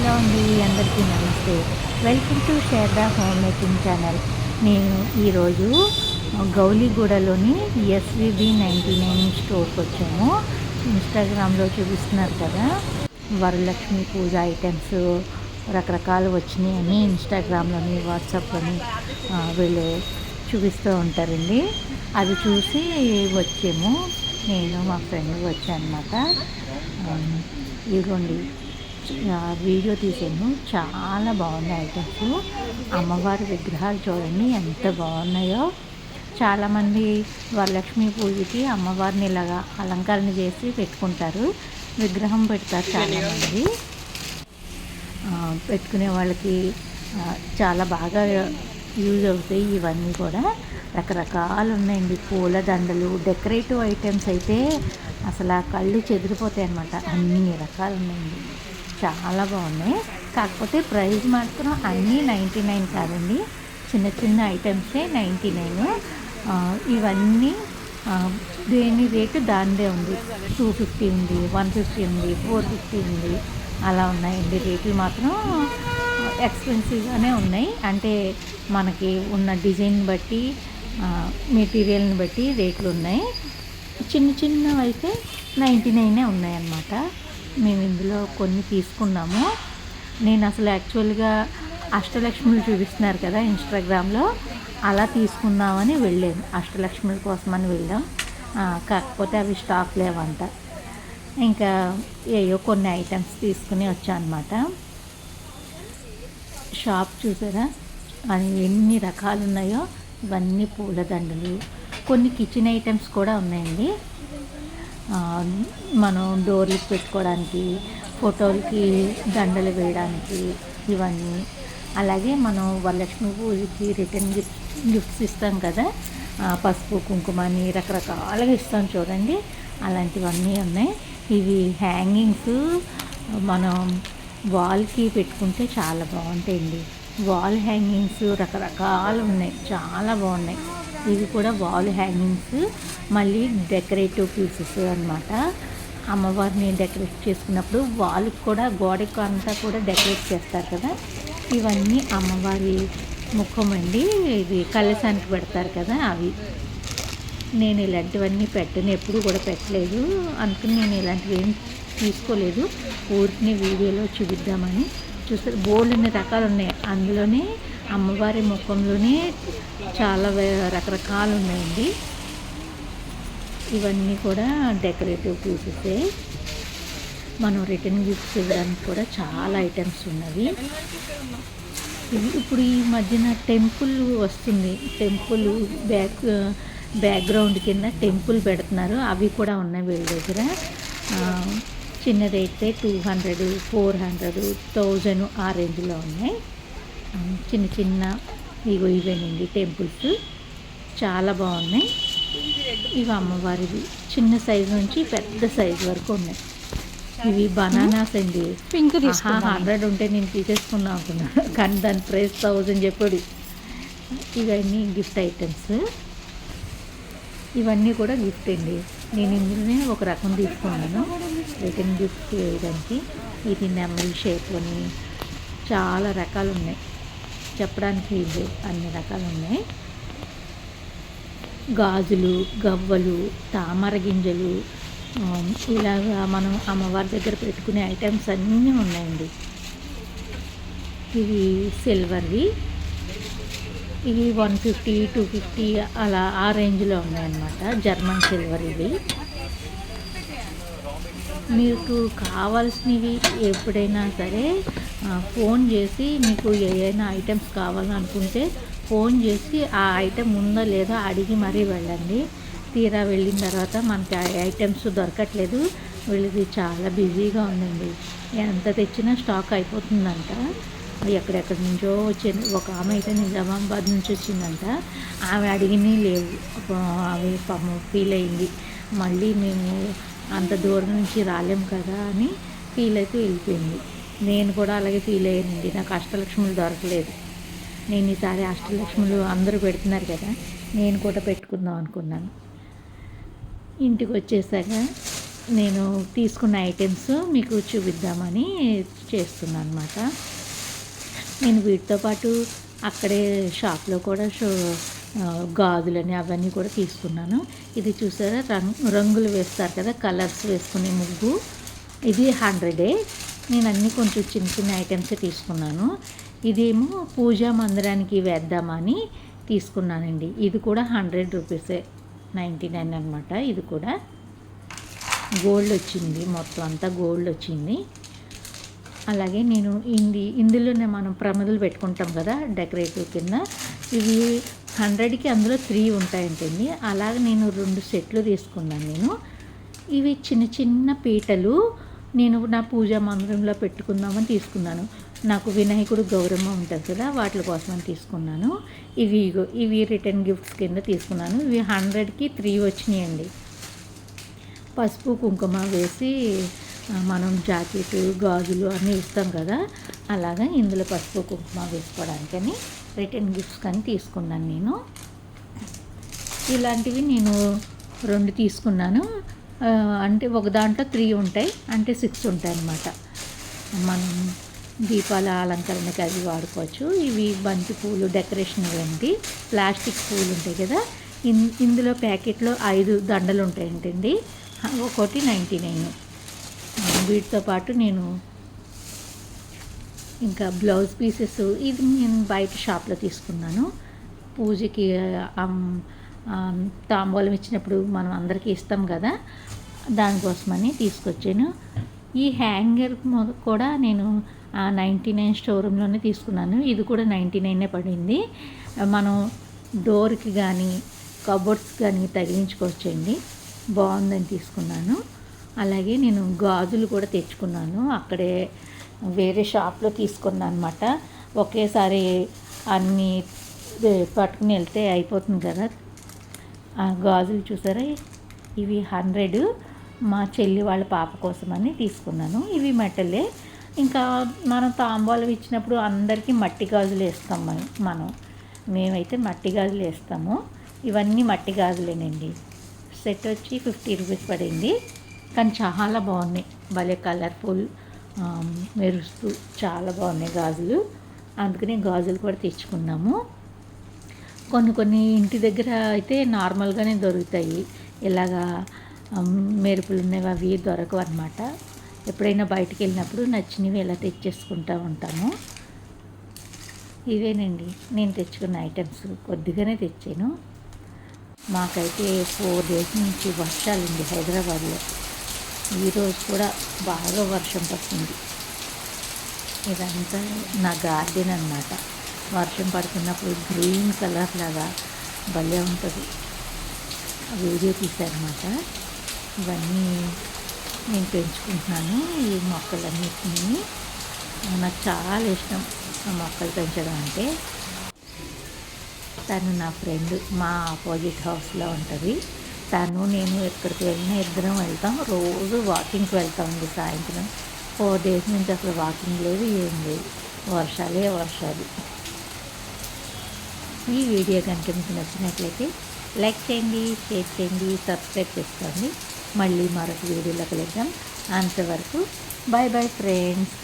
Hello అండి అందరికీ నమస్తే. Welcome to Sharada home making channel నేను ఈరోజు గౌలీగూడలోని ఎస్విబి నైంటీ నైన్ స్టోర్కి వచ్చాము ఇన్స్టాగ్రామ్లో చూపిస్తున్నారు కదా వరలక్ష్మి పూజ ఐటమ్స్ రకరకాలు వచ్చినాయి అని ఇన్స్టాగ్రామ్లోని వాట్సాప్లోని వీళ్ళు చూపిస్తూ ఉంటారండి. అది చూసి వచ్చాము నేను మా ఫ్రెండ్ వచ్చానమాట. ఇదిగోండి. వీడియో తీసాను. చాలా బాగున్నాయి ఐటమ్స్. అమ్మవారి విగ్రహాలు చూడండి ఎంత బాగున్నాయో. చాలామంది వరలక్ష్మి పూజకి అమ్మవారిని ఇలాగా అలంకరణ చేసి పెట్టుకుంటారు. విగ్రహం పెడతారు చాలామంది. పెట్టుకునే వాళ్ళకి చాలా బాగా యూజ్ అవుతాయి ఇవన్నీ కూడా. రకరకాలు ఉన్నాయండి. పూల దండలు డెకరేటివ్ ఐటమ్స్ అయితే అసలు ఆ కళ్ళు చెదిరిపోతాయి అన్నమాట. అన్ని రకాలు ఉన్నాయండి. చాలా బాగున్నాయి. కాకపోతే ప్రైస్ మాత్రం అన్నీ నైంటీ నైన్ కాదండి. చిన్న చిన్న ఐటమ్సే నైంటీ నైన్. ఇవన్నీ దేని రేటు దానిదే ఉంది. టూ ఫిఫ్టీ ఉంది వన్ ఫిఫ్టీ ఉంది ఫోర్ ఫిఫ్టీ ఉంది. అలా ఉన్నాయండి రేట్లు మాత్రం. ఎక్స్పెన్సివ్గానే ఉన్నాయి. అంటే మనకి ఉన్న డిజైన్ బట్టి మెటీరియల్ని బట్టి రేట్లు ఉన్నాయి. చిన్న చిన్నవి అయితే నైంటీ నైనే ఉన్నాయన్నమాట. మేము ఇందులో కొన్ని తీసుకున్నాము. నేను అసలు యాక్చువల్గా అష్టలక్ష్ములు చూపిస్తున్నారు కదా ఇన్స్టాగ్రామ్లో. అలా తీసుకుందామని వెళ్ళాను. అష్టలక్ష్ముల కోసమని వెళ్ళాం. కాకపోతే అవి స్టాక్ లేవంట. ఇంకా ఏయో కొన్ని ఐటమ్స్ తీసుకుని వచ్చానమాట. అనమాట షాప్ చూసారా? అని ఎన్ని రకాలు ఉన్నాయో ఇవన్నీ పూలదండలు. కొన్ని కిచెన్ ఐటమ్స్ కూడా ఉన్నాయండి. మనం డోర్లు పెట్టుకోవడానికి ఫోటోలకి దండలు వేయడానికి ఇవన్నీ. అలాగే మనం వరలక్ష్మి పూజకి రిటర్న్ గిఫ్ట్ గిఫ్ట్స్ ఇస్తాం కదా. పసుపు పసుపు కుంకుమని రకరకాలుగా ఇస్తాం చూడండి. అలాంటివన్నీ ఉన్నాయి. ఇవి హ్యాంగింగ్స్. మనం వాల్కి పెట్టుకుంటే చాలా బాగుంటాయండి. వాల్ హ్యాంగింగ్స్ రకరకాలు ఉన్నాయి. చాలా బాగున్నాయి. ఇవి కూడా వాల్ హ్యాంగింగ్స్ మళ్ళీ డెకరేటివ్ పీసెస్ అన్నమాట. అమ్మవారిని డెకరేట్ చేసుకున్నప్పుడు వాళ్ళకి కూడా గోడకు అంతా కూడా డెకరేట్ చేస్తారు కదా. ఇవన్నీ అమ్మవారి ముఖం అండి. ఇది కలశానికి పెడతారు కదా అవి. నేను ఇలాంటివన్నీ పెట్టను ఎప్పుడు కూడా పెట్టలేదు. అందుకని నేను ఇలాంటివి ఏం తీసుకోలేదు. ఊరికి వీడియోలో చూపిద్దామని. చూస్తే బోల్డ్ రకాలు ఉన్నాయి. అందులోనే అమ్మవారి ముఖంలోనే చాలా వే- రకరకాలు ఉన్నాయండి ఇవన్నీ కూడా డెకరేటివ్ పీసెసే. మనం రిటర్న్ గిఫ్ట్స్ ఇవ్వడానికి కూడా చాలా ఐటమ్స్ ఉన్నవి. ఇప్పుడు ఈ మధ్యన టెంపుల్ వస్తుంది. టెంపుల్ బ్యాక్ బ్యాక్గ్రౌండ్ కింద టెంపుల్ పెడుతున్నారు. అవి కూడా ఉన్నాయి వీళ్ళ దగ్గర. చిన్నదైతే two hundred four hundred thousand ఆ రేంజ్లో ఉన్నాయి. చిన్న చిన్న ఇగో ఇవేనండి టెంపుల్స్. చాలా బాగున్నాయి. ఇవి అమ్మవారివి. చిన్న సైజు నుంచి పెద్ద సైజు వరకు ఉన్నాయి. ఇవి బనానాస్ అండి. పింక్. హండ్రెడ్ ఉంటే నేను తీసేసుకున్నాం అనుకున్నాను కానీ దాని ప్రైస్ థౌజండ్ చెప్పాడు. ఇవన్నీ గిఫ్ట్ ఐటమ్స్. ఇవన్నీ కూడా గిఫ్ట్ అండి. నేను ఇందులోనే ఒక రకం తీసుకున్నాను. రిటర్న్ గిఫ్ట్ చేయడానికి. ఇది నెమలి షేప్లోని చాలా రకాలు ఉన్నాయి. చెప్పడానికి ఇవి అన్ని రకాలు ఉన్నాయి. గాజులు గవ్వలు తామర గింజలు ఇలాగా మనం అమ్మవారి దగ్గర పెట్టుకునే ఐటమ్స్ అన్నీ ఉన్నాయండి. ఇవి సిల్వర్వి. ఇవి వన్ ఫిఫ్టీ టూ ఫిఫ్టీ అలా ఆ రేంజ్లో ఉన్నాయన్నమాట. జర్మన్ సిల్వర్ ఇవి. మీకు కావాల్సినవి ఎప్పుడైనా సరే ఫోన్ చేసి మీకు ఏదైనా ఐటమ్స్ కావాలనుకుంటే ఫోన్ చేసి ఆ ఐటెం ఉందా లేదా అడిగి మరీ వెళ్ళండి. తీరా వెళ్ళిన తర్వాత మనకి ఆ ఐటమ్స్ దొరకట్లేదు. వీళ్ళది చాలా బిజీగా ఉందండి. ఎంత తెచ్చినా స్టాక్ అయిపోతుందంట. ఎక్కడెక్కడి నుంచో వచ్చింది. ఒక ఆమె అయితే నిజామాబాద్ నుంచి వచ్చిందంట. ఆమె అడిగినవి లేవు. అవి ఫీల్ అయింది. మళ్ళీ మేము అంత దూరం నుంచి రాలేం కదా అని ఫీల్ అయితే వెళ్ళిపోయింది. నేను కూడా అలాగే ఫీల్ అయ్యానండి. నాకు అష్టలక్ష్ములు దొరకలేదు. నేను ఈసారి అష్టలక్ష్ములు అందరూ పెడుతున్నారు కదా నేను కూడా పెట్టుకుందాం అనుకున్నాను. ఇంటికి వచ్చేసాక నేను తీసుకున్న ఐటమ్స్ మీకు చూపిద్దామని చేస్తున్నాను అనమాట నేను వీటితో పాటు అక్కడే షాప్లో కూడా షో గాజులని అవన్నీ కూడా తీసుకున్నాను. ఇది చూసారా? రంగు రంగులు వేస్తారు కదా కలర్స్ వేసుకునే ముగ్గు. ఇది హండ్రెడే నేను అన్నీ కొంచెం చిన్న చిన్న ఐటమ్స్ తీసుకున్నాను. ఇదేమో పూజా మందిరానికి వేద్దామని తీసుకున్నానండి. ఇది కూడా హండ్రెడ్ రూపీసే నైంటీ నైన్ అనమాట ఇది కూడా. గోల్డ్ వచ్చింది మొత్తం అంతా గోల్డ్ వచ్చింది. అలాగే నేను ఇంది ఇందులోనే మనం ప్రమదలు పెట్టుకుంటాం కదా డెకరేటివ్ కింద. ఇవి హండ్రెడ్కి అందులో త్రీ ఉంటాయంటండి. అలాగే నేను రెండు సెట్లు తీసుకున్నాను నేను. ఇవి చిన్న చిన్న పీటలు నేను నా పూజా మందిరంలో పెట్టుకుందామని తీసుకున్నాను. నాకు వినాయకుడు గౌరమ్మ ఉంటుంది కదా వాటి కోసం అని తీసుకున్నాను. ఇవి ఇవి రిటర్న్ గిఫ్ట్స్ కింద తీసుకున్నాను. ఇవి హండ్రెడ్కి త్రీ వచ్చినాయండి. పసుపు కుంకుమ వేసి మనం జాకెట్ గాజులు అన్నీ ఇస్తాం కదా అలాగా ఇందులో పసుపు కుంకుమ వేసుకోవడానికని రిటర్న్ గిఫ్ట్స్ కానీ తీసుకున్నాను నేను. ఇలాంటివి నేను రెండు తీసుకున్నాను. అంటే ఒక దాంట్లో త్రీ ఉంటాయి అంటే సిక్స్ ఉంటాయి అన్నమాట. మనం దీపాల అలంకరణకి అవి వాడుకోవచ్చు. ఇవి బంతి పూలు డెకరేషన్ ఇవ్వండి ప్లాస్టిక్ పూలు ఉంటాయి కదా. ఇన్ ఇందులో ప్యాకెట్లో ఐదు దండలు ఉంటాయంటండి. ఒకటి నైంటీ నైన్. వీటితో పాటు నేను ఇంకా బ్లౌజ్ పీసెస్ ఇది నేను బయట షాప్లో తీసుకున్నాను. పూజకి తాంబూలం ఇచ్చినప్పుడు మనం అందరికీ ఇస్తాం కదా దానికోసమని తీసుకొచ్చాను. ఈ హ్యాంగర్ కూడా నేను ఆ నైంటీ నైన్ స్టోరూంలోనే తీసుకున్నాను. ఇది కూడా నైంటీ నైనే పడింది. మనం డోర్కి కానీ కబోర్డ్స్ కానీ తగిలించుకోవచ్చండి బాగుందని తీసుకున్నాను. అలాగే నేను గాజులు కూడా తెచ్చుకున్నాను. అక్కడే వేరే షాప్లో తీసుకున్నాను అనమాట ఒకేసారి అన్నీ పట్టుకుని వెళ్తే అయిపోతుంది కదా. ఆ గాజులు చూసారా? ఇవి హండ్రెడ్. మా చెల్లి వాళ్ళ పాప కోసమని తీసుకున్నాను. ఇవి మెటలే. ఇంకా మనం తాంబూలం ఇచ్చినప్పుడు అందరికీ మట్టి గాజులు వేస్తాం మనం. మనం. మేమైతే మట్టి గాజులు వేస్తాము. ఇవన్నీ మట్టి గాజులేనండి. సెట్ వచ్చి ఫిఫ్టీ రూపీస్ పడింది. కానీ చాలా బాగున్నాయి. భలే కలర్ఫుల్ మెరుస్తూ చాలా బాగున్నాయి గాజులు. అందుకని గాజులు కూడా తెచ్చుకున్నాము. కొన్ని కొన్ని ఇంటి దగ్గర అయితే నార్మల్గానే దొరుకుతాయి. ఇలాగా మెరుపులు ఉన్నవి అవి దొరకవు అనమాట ఎప్పుడైనా బయటికి వెళ్ళినప్పుడు నచ్చినవి ఇలా తెచ్చేసుకుంటూ ఉంటాము. ఇవేనండి. నేను తెచ్చుకున్న ఐటమ్స్ కొద్దిగానే తెచ్చాను. మాకైతే ఫోర్ డేస్ నుంచి వర్షాలండి హైదరాబాద్లో. ఈరోజు కూడా బాగా వర్షం పడుతుంది. ఇదంతా నా గార్డెన్ అన్నమాట. వర్షం పడుతున్నప్పుడు గ్రీన్ కలర్ లాగా భలే ఉంటుంది. వీడియో తీశారనమాట ఇవన్నీ నేను పెంచుకుంటున్నాను. ఈ మొక్కలన్నిటిని నాకు చాలా ఇష్టం ఆ మొక్కలు పెంచడం అంటే. తను నా ఫ్రెండ్ మా ఆపోజిట్ హౌస్లో ఉంటుంది. తను నేను ఎక్కడికి వెళ్ళినా ఇద్దరం వెళ్తాం. రోజు వాకింగ్కి వెళ్తామండి సాయంత్రం. ఫోర్ డేస్ నుంచి అసలు వాకింగ్ లేదు ఏం లేదు. వర్షాలే వర్షాలు. ఈ వీడియో కనుక మీకు నచ్చినట్లయితే లైక్ చేయండి షేర్ చేయండి సబ్స్క్రైబ్ చేసుకోండి. మళ్ళీ మరొక వీడియోలో కలుద్దాం. అంతవరకు బాయ్ బాయ్ ఫ్రెండ్స్.